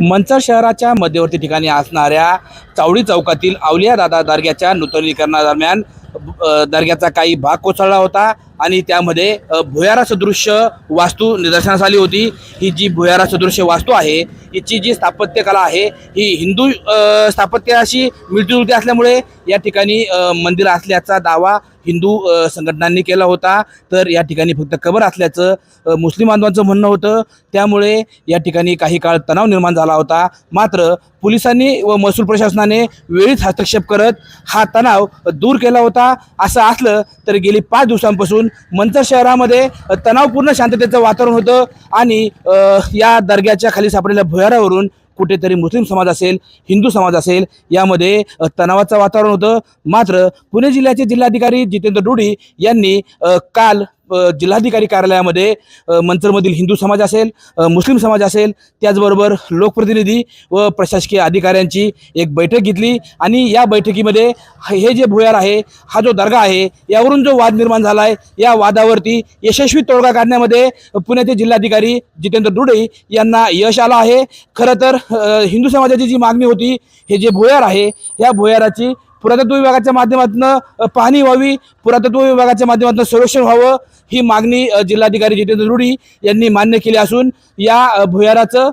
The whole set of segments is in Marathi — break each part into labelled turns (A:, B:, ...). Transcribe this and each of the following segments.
A: मंचर शहराच्या मध्यवर्ती ठिकाणी असणाऱ्या चावडी चौकातील अवलिया दादा दर्ग्याच्या नूतनीकरणादरम्यान दर्ग्याचा काही भाग कोसळला होता आणि त्यामध्ये भुयारा सदृश्य वास्तू निदर्शनास आली होती. ही जी भुयारा सदृश्य वास्तू आहे हिची जी स्थापत्यकला आहे ही हिंदू स्थापत्याशी मिळतीजुळती असल्यामुळे या ठिकाणी मंदिर असल्याचा दावा हिंदू संघटनांनी केला होता. तर या ठिकाणी फक्त कबर असल्याचं मुस्लिम बांधवांचं म्हणणं होतं. त्यामुळे या ठिकाणी काही काळ तणाव निर्माण झाला होता. मात्र पोलिसांनी व महसूल प्रशासनाने वेळीच हस्तक्षेप करत हा तणाव दूर केला होता. असं असलं तर गेली पाच दिवसांपासून मंचर शहरामध्ये तणावपूर्ण शांततेचं वातावरण होतं आणि या दर्ग्याच्या खाली सापडलेल्या भुयारावरून कुठेतरी मुस्लिम समाज असेल हिंदू समाज असेल यामध्ये तणावाचं वातावरण होतं. मात्र पुणे जिल्ह्याचे जिल्हाधिकारी जितेंद्र डुडी यांनी काल जिल्हाधिकारी कार्यालयामध्ये अ, मंचरमधील हिंदू समाज असेल मुस्लिम समाज असेल त्याचबरोबर लोकप्रतिनिधी व प्रशासकीय अधिकाऱ्यांची एक बैठक घेतली आणि या बैठकीमध्ये हे जे भुयार आहे हा जो दर्गा आहे यावरून जो वाद निर्माण झाला आहे या वादावरती यशस्वी तोडगा काढण्यामध्ये पुण्याचे जिल्हाधिकारी जितेंद्र दुडे यांना यश आलं आहे. खरं तर हिंदू समाजाची जी मागणी होती हे जे भुयार आहे या भुयाराची पुरातत्व विभागाच्या माध्यमातून पाहणी व्हावी पुरातत्व विभागाच्या माध्यमातून संरक्षण व्हावं ही मागणी जिल्हाधिकारी जितेंद्र रुडी यांनी मान्य केली असून या भुयाराचं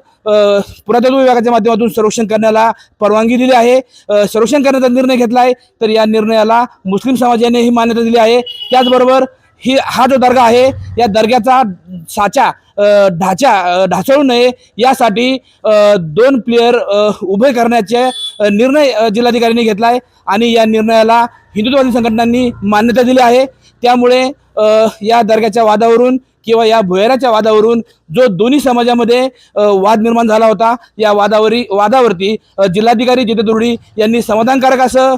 A: पुरातत्व विभागाच्या माध्यमातून संरक्षण करण्याला परवानगी दिली आहे. संरक्षण करण्याचा निर्णय घेतला आहे तर या निर्णयाला मुस्लिम समाजानेही मान्यता दिली आहे. त्याचबरोबर ही हा जो दर्गा आहे या दर्ग्याचा साचा ढाचा ढासळू नये. यासाठी दोन प्लेयर उभे करण्याचे निर्णय जिल्हाधिकाऱ्यांनी घेतला आहे आणि या निर्णयाला हिंदुत्ववादी संघटनांनी मान्यता दिली आहे. त्यामुळे या दर्ग्याच्या वादावरून किंवा या भुयाराच्या वादावरून जो दोन्ही समाजामध्ये वाद निर्माण झाला होता या वादावरी वादावरती जिल्हाधिकारी जितेंद्र दुर्डी यांनी समाधानकारक असं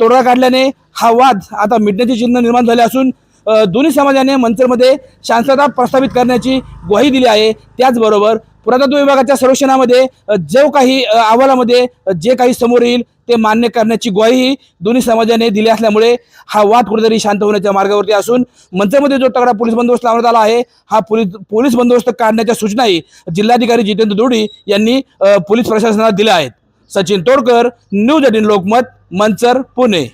A: तोडगा काढल्याने हा वाद आता मिटण्याचे चिन्ह निर्माण झाले असून दोन्ही समाजाने मंचरमध्ये शांतता प्रस्थापित करण्याची ग्वाही दिली आहे. त्याचबरोबर पुरातत्व विभागाच्या सर्वेक्षणामध्ये जो काही अहवालामध्ये जे काही समोर येईल ते मान्य करण्याची ग्वाही दोन्ही समाजाने दिली असल्यामुळे हा वाद कुठेतरी शांत होण्याच्या मार्गावरती असून मंचरमध्ये जो तगडा पोलीस बंदोबस्त लावण्यात आला आहे हा पोलीस पोलीस बंदोबस्त काढण्याच्या सूचनाही जिल्हाधिकारी जितेंद्र दोडी यांनी पोलीस प्रशासनाला दिल्या आहेत. Sachin Todkar news eighteen Lokmat Manchar Pune.